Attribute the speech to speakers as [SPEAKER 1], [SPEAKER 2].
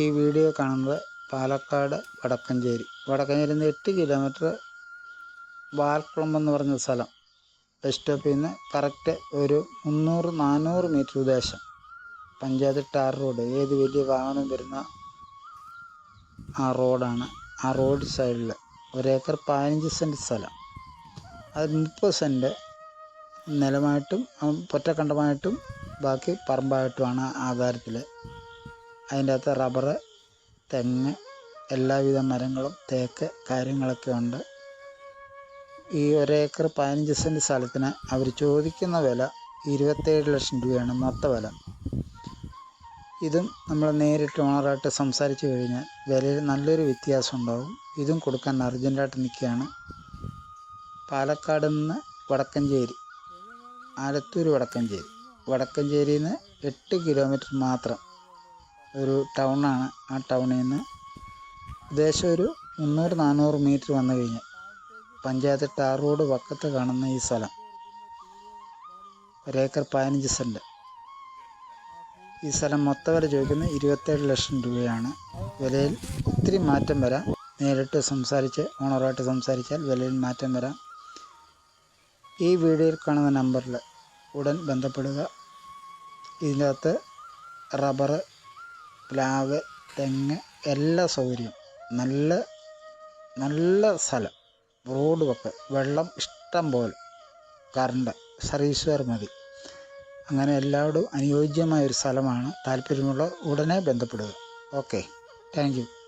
[SPEAKER 1] ഈ വീഡിയോ കാണുന്നത് പാലക്കാട് വടക്കഞ്ചേരി. വടക്കഞ്ചേരി നിന്ന് എട്ട് കിലോമീറ്റർ വാർക്കുളം എന്ന് പറഞ്ഞ സ്ഥലം. ബസ് സ്റ്റോപ്പിൽ നിന്ന് കറക്റ്റ് ഒരു മുന്നൂറ് നാനൂറ് മീറ്റർ ഉദ്ദേശം. പഞ്ചായത്ത് ടാർ റോഡ് ഏത് വലിയ വാഹനം വരുന്ന ആ റോഡാണ് ആ റോഡ് സൈഡിൽ ഒരേക്കർ പതിനഞ്ച് സെന്റ് സ്ഥലം. അത് മുപ്പത് സെന്റ് നിലമായിട്ടും പൊറ്റക്കണ്ടമായിട്ടും ബാക്കി പറമ്പായിട്ടുമാണ് ആധാരത്തിൽ അതിന്റെ അകത്ത് റബ്ബറ് തെങ്ങ് എല്ലാവിധ മരങ്ങളും തേക്ക് കാര്യങ്ങളൊക്കെ ഉണ്ട്. ഈ ഒരേക്കർ പതിനഞ്ച് സെന്റ് സ്ഥലത്തിന് അവർ ചോദിക്കുന്ന വില ഇരുപത്തേഴ് ലക്ഷം രൂപയാണ് മൊത്ത വില. ഇതും നമ്മൾ നേരിട്ട് ഓണറായിട്ട് സംസാരിച്ച് കഴിഞ്ഞാൽ വിലയിൽ നല്ലൊരു വ്യത്യാസം ഉണ്ടാവും. ഇതും കൊടുക്കാൻ അർജന്റായിട്ട് നിൽക്കുകയാണ്. പാലക്കാട് നിന്ന് വടക്കഞ്ചേരി ആലത്തൂർ വടക്കഞ്ചേരി. വടക്കഞ്ചേരിയിൽ നിന്ന് എട്ട് കിലോമീറ്റർ മാത്രം ഒരു ടൗണാണ് ആ ടൗണിൽ നിന്ന് ഏകദേശം ഒരു മുന്നൂറ് നാനൂറ് മീറ്റർ വന്നു കഴിഞ്ഞാൽ പഞ്ചായത്ത് ടാർ റോഡ് പക്കത്ത് കാണുന്ന ഈ സ്ഥലം. ഒരേക്കർ പതിനഞ്ച് സെന്റ് ഈ സ്ഥലം മൊത്തം വില ചോദിക്കുന്നത് ഇരുപത്തേഴ് ലക്ഷം രൂപയാണ്. വിലയിൽ ഒത്തിരി മാറ്റം വരാം. നേരിട്ട് സംസാരിച്ച് ഓണറായിട്ട് സംസാരിച്ചാൽ വിലയിൽ മാറ്റം വരാം. ഈ വീഡിയോയിൽ കാണുന്ന നമ്പറിൽ ഉടൻ ബന്ധപ്പെടുക. ഇതിനകത്ത് റബ്ബറ് പ്ലാവ് തെങ്ങ് എല്ലാ സൗകര്യവും. നല്ല നല്ല സ്ഥലം. റോഡ് ഒക്കെ വെള്ളം ഇഷ്ടം പോലെ. കറണ്ട്. സർവീസുകാർ മതി. അങ്ങനെ എല്ലാവരും അനുയോജ്യമായ ഒരു സ്ഥലമാണ് താല്പര്യമുള്ള ഉടനെ ബന്ധപ്പെടുക. ഓക്കെ. താങ്ക്